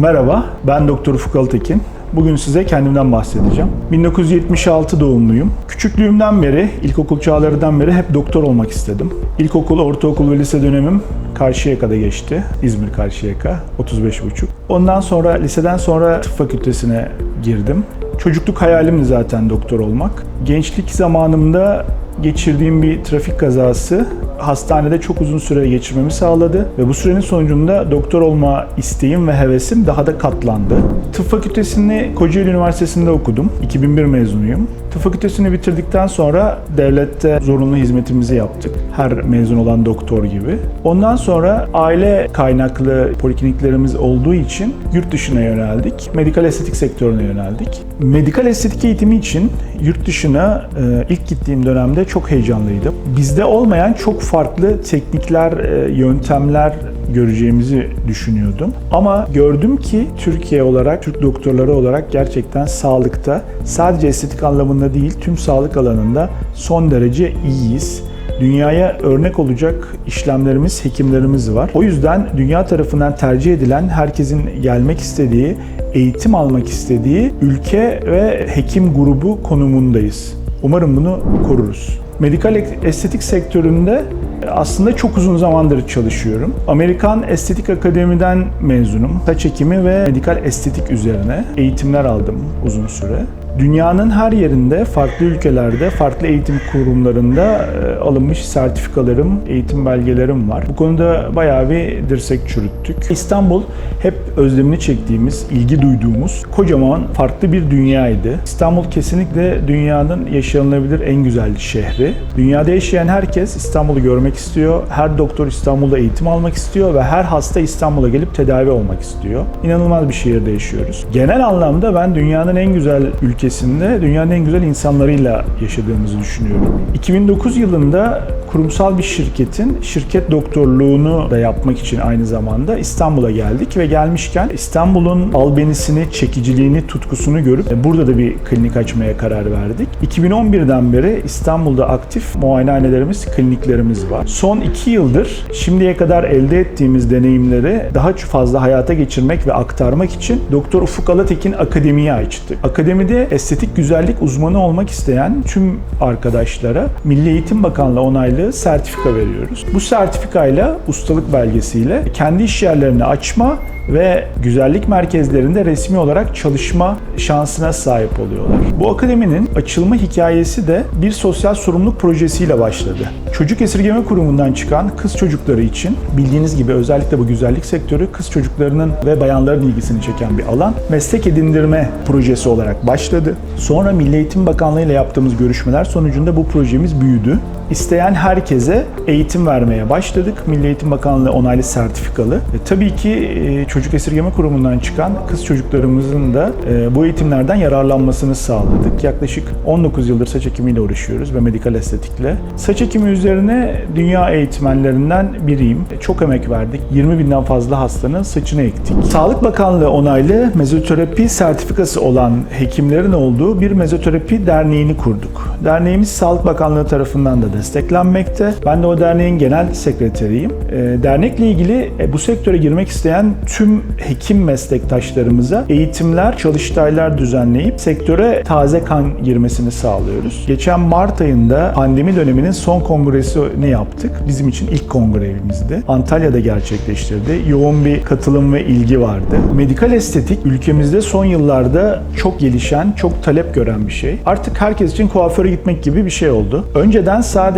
Merhaba, ben Doktor Ufuk Altekin. Bugün size kendimden bahsedeceğim. 1976 doğumluyum. Küçüklüğümden beri, ilkokul çağlarından beri hep doktor olmak istedim. İlkokul, ortaokul ve lise dönemim Karşıyaka'da geçti. İzmir Karşıyaka, 35,5. Ondan sonra, liseden sonra tıp fakültesine girdim. Çocukluk hayalimdi zaten doktor olmak. Gençlik zamanımda geçirdiğim bir trafik kazası hastanede çok uzun süre geçirmemi sağladı ve bu sürenin sonucunda doktor olma isteğim ve hevesim daha da katlandı. Tıp fakültesini Kocaeli Üniversitesi'nde okudum. 2001 mezunuyum. Tıp fakültesini bitirdikten sonra devlette zorunlu hizmetimizi yaptık. Her mezun olan doktor gibi. Ondan sonra aile kaynaklı polikliniklerimiz olduğu için yurt dışına yöneldik. Medikal estetik sektörüne yöneldik. Medikal estetik eğitimi için yurt dışına e, ilk gittiğim dönemde çok heyecanlıydım. Bizde olmayan çok farklı teknikler, e, yöntemler göreceğimizi düşünüyordum. Ama gördüm ki Türkiye olarak, Türk doktorları olarak gerçekten sağlıkta sadece estetik anlamında değil tüm sağlık alanında son derece iyiyiz. Dünyaya örnek olacak işlemlerimiz, hekimlerimiz var. O yüzden dünya tarafından tercih edilen herkesin gelmek istediği, eğitim almak istediği ülke ve hekim grubu konumundayız. Umarım bunu koruruz. Medikal estetik sektöründe aslında çok uzun zamandır çalışıyorum. Amerikan Estetik Akademi'den mezunum. Saç ekimi ve medikal estetik üzerine eğitimler aldım uzun süre. Dünyanın her yerinde, farklı ülkelerde, farklı eğitim kurumlarında e, alınmış sertifikalarım, eğitim belgelerim var. Bu konuda bayağı bir dirsek çürüttük. İstanbul hep özlemini çektiğimiz, ilgi duyduğumuz kocaman farklı bir dünyaydı. İstanbul kesinlikle dünyanın yaşanılabilir en güzel şehri. Dünyada yaşayan herkes İstanbul'u görmek istiyor. Her doktor İstanbul'da eğitim almak istiyor ve her hasta İstanbul'a gelip tedavi olmak istiyor. İnanılmaz bir şehirde yaşıyoruz. Genel anlamda ben dünyanın en güzel ülkesinde, dünyanın en güzel insanlarıyla yaşadığımızı düşünüyorum. 2009 yılında kurumsal bir şirketin şirket doktorluğunu da yapmak için aynı zamanda İstanbul'a geldik ve gelmişken İstanbul'un albenisini, çekiciliğini, tutkusunu görüp e, burada da bir klinik açmaya karar verdik. 2011'den beri İstanbul'da aktif muayenehanelerimiz, kliniklerimiz var. Son iki yıldır şimdiye kadar elde ettiğimiz deneyimleri daha fazla hayata geçirmek ve aktarmak için Doktor Ufuk Alatekin Akademi'yi açtık. Akademide estetik güzellik uzmanı olmak isteyen tüm arkadaşlara Milli Eğitim Bakanlığı onaylı sertifika veriyoruz. Bu sertifikayla, ustalık belgesiyle kendi iş yerlerini açma ve güzellik merkezlerinde resmi olarak çalışma şansına sahip oluyorlar. Bu akademinin açılma hikayesi de bir sosyal sorumluluk projesiyle başladı. Çocuk Esirgeme Kurumu'ndan çıkan kız çocukları için bildiğiniz gibi özellikle bu güzellik sektörü kız çocuklarının ve bayanların ilgisini çeken bir alan. Meslek edindirme projesi olarak başladı. Sonra Milli Eğitim Bakanlığı ile yaptığımız görüşmeler sonucunda bu projemiz büyüdü. İsteyen herkese eğitim vermeye başladık. Milli Eğitim Bakanlığı onaylı sertifikalı. E, tabii ki e, Çocuk Esirgeme Kurumu'ndan çıkan kız çocuklarımızın da e, bu eğitimlerden yararlanmasını sağladık. Yaklaşık 19 yıldır saç ekimiyle uğraşıyoruz ve medikal estetikle. Saç ekimi üzerine dünya eğitmenlerinden biriyim. E, çok emek verdik. 20 binden fazla hastanın saçını ektik. Sağlık Bakanlığı onaylı mezoterapi sertifikası olan hekimlerin olduğu bir mezoterapi derneğini kurduk. Derneğimiz Sağlık Bakanlığı tarafından da desteklenmekte. Ben de o derneğin genel sekreteriyim. E, dernekle ilgili bu sektöre girmek isteyen tüm hekim meslektaşlarımıza eğitimler, çalıştaylar düzenleyip sektöre taze kan girmesini sağlıyoruz. Geçen Mart ayında pandemi döneminin son kongresini yaptık. Bizim için ilk kongremizdi. Antalya'da gerçekleştirdi. Yoğun bir katılım ve ilgi vardı. Medikal estetik ülkemizde son yıllarda çok gelişen, çok talep gören bir şey. Artık herkes için kuaföre gitmek gibi bir şey oldu. Önceden sadece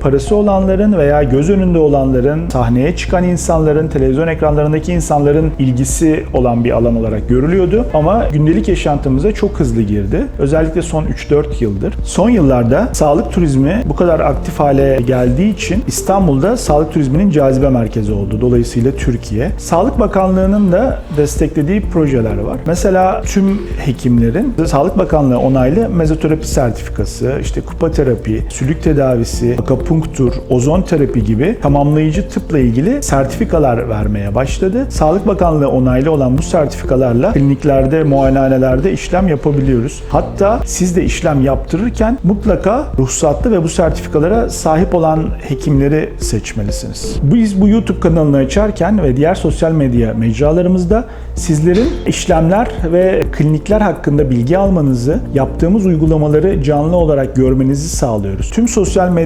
parası olanların veya göz önünde olanların, sahneye çıkan insanların, televizyon ekranlarındaki insanların ilgisi olan bir alan olarak görülüyordu. Ama gündelik yaşantımıza çok hızlı girdi. Özellikle son 3-4 yıldır. Son yıllarda sağlık turizmi bu kadar aktif hale geldiği için İstanbul'da sağlık turizminin cazibe merkezi oldu. Dolayısıyla Türkiye. Sağlık Bakanlığı'nın da desteklediği projeler var. Mesela tüm hekimlerin Sağlık Bakanlığı onaylı mezoterapi sertifikası, işte kupa terapi, sülük tedavisi, tedavisi, akupunktur, ozon terapi gibi tamamlayıcı tıpla ilgili sertifikalar vermeye başladı. Sağlık Bakanlığı onaylı olan bu sertifikalarla kliniklerde, muayenehanelerde işlem yapabiliyoruz. Hatta siz de işlem yaptırırken mutlaka ruhsatlı ve bu sertifikalara sahip olan hekimleri seçmelisiniz. Biz bu YouTube kanalını açarken ve diğer sosyal medya mecralarımızda sizlerin işlemler ve klinikler hakkında bilgi almanızı, yaptığımız uygulamaları canlı olarak görmenizi sağlıyoruz. Tüm sosyal medya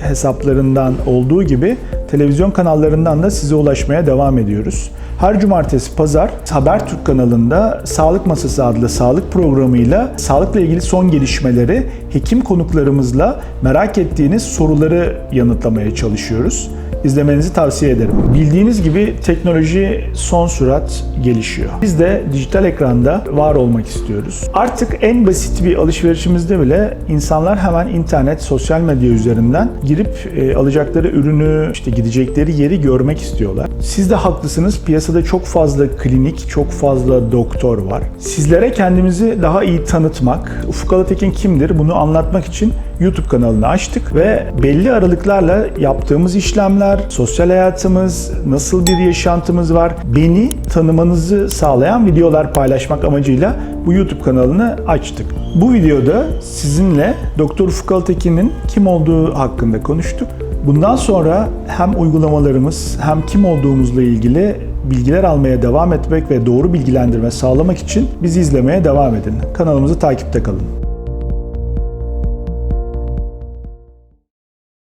hesaplarından olduğu gibi televizyon kanallarından da size ulaşmaya devam ediyoruz. Her cumartesi pazar Habertürk kanalında Sağlık Masası adlı sağlık programıyla sağlıkla ilgili son gelişmeleri hekim konuklarımızla merak ettiğiniz soruları yanıtlamaya çalışıyoruz. İzlemenizi tavsiye ederim. Bildiğiniz gibi teknoloji son sürat gelişiyor. Biz de dijital ekranda var olmak istiyoruz. Artık en basit bir alışverişimizde bile insanlar hemen internet, sosyal medya üzerinden girip e, alacakları ürünü, işte gidecekleri yeri görmek istiyorlar. Siz de haklısınız. Piyasada çok fazla klinik, çok fazla doktor var. Sizlere kendimizi daha iyi tanıtmak, Ufuk Alatekin kimdir bunu anlatmak için YouTube kanalını açtık ve belli aralıklarla yaptığımız işlemler, sosyal hayatımız, nasıl bir yaşantımız var, beni tanımanızı sağlayan videolar paylaşmak amacıyla bu YouTube kanalını açtık. Bu videoda sizinle Doktor Ufuk Altekin'in kim olduğu hakkında konuştuk. Bundan sonra hem uygulamalarımız hem kim olduğumuzla ilgili bilgiler almaya devam etmek ve doğru bilgilendirme sağlamak için bizi izlemeye devam edin. Kanalımızı takipte kalın.